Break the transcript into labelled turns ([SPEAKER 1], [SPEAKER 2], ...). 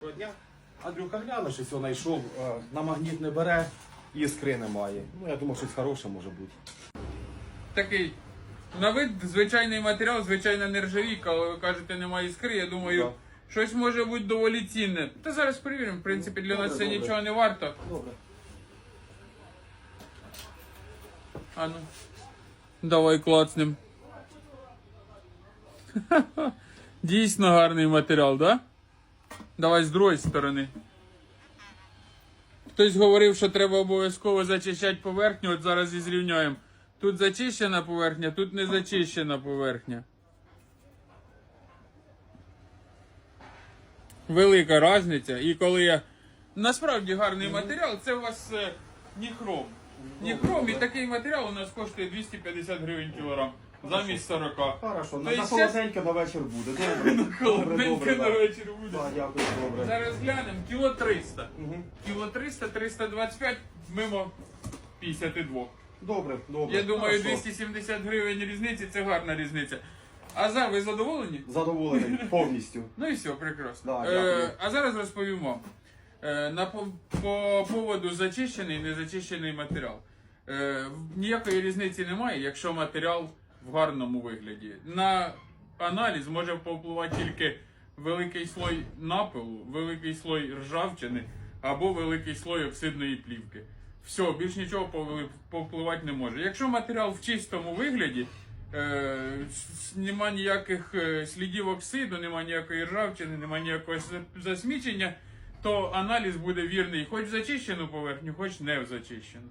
[SPEAKER 1] Доброго дня. Андрюха глянув, щось його знайшов, е, на магніт не бере, іскри немає. Ну, я думав, щось хороше може бути.
[SPEAKER 2] Такий на вид звичайний матеріал, звичайна нержавійка, але ви кажете, немає іскри. Я думаю,
[SPEAKER 1] Да.
[SPEAKER 2] щось може бути доволі цінне. Та зараз перевіримо. В принципі, для
[SPEAKER 1] Добре,
[SPEAKER 2] нас це
[SPEAKER 1] добре.
[SPEAKER 2] нічого не варто.
[SPEAKER 1] Добре.
[SPEAKER 2] А ну. Давай клацнем. Дійсно гарний матеріал, да? Давай з другої сторони. Хтось говорив, що треба обов'язково зачищати поверхню, от зараз і зрівняємо. Тут зачищена поверхня, тут не зачищена поверхня. Велика різниця. І коли я. Насправді гарний матеріал, це у вас е, ніхром. Ніхром і такий матеріал у нас коштує 250 гривень кілограм. Замість 40.
[SPEAKER 1] Хорошо, на,
[SPEAKER 2] То
[SPEAKER 1] на
[SPEAKER 2] есть
[SPEAKER 1] холодненько на вечір буде. Добре, добре,
[SPEAKER 2] Холодненько
[SPEAKER 1] добре.
[SPEAKER 2] на
[SPEAKER 1] да.
[SPEAKER 2] вечір буде.
[SPEAKER 1] Да, дякую, добре.
[SPEAKER 2] Зараз глянемо, кіло 300.
[SPEAKER 1] Мгм.
[SPEAKER 2] Кіло 300, 325, мимо 52.
[SPEAKER 1] Добре, добре.
[SPEAKER 2] Я думаю,
[SPEAKER 1] Хорошо.
[SPEAKER 2] 270 гривень різниці це гарна різниця. А за ви задоволені?
[SPEAKER 1] Задоволений повністю.
[SPEAKER 2] Ну і все, прекрасно.
[SPEAKER 1] Да, дякую.
[SPEAKER 2] е, а зараз розповім вам. Е, на по, по поводу зачищений і незачищений матеріал. Е, в- ніякої різниці немає, якщо матеріал в гарному вигляді. На аналіз може повпливати тільки великий слой напилу, великий слой ржавчини або великий слой оксидної плівки. Все, більш нічого повпливати не може. Якщо матеріал в чистому вигляді, е, нема ніяких е, слідів оксиду, нема ніякої ржавчини, нема ніякого засмічення, то аналіз буде вірний хоч в зачищену поверхню, хоч не в зачищену.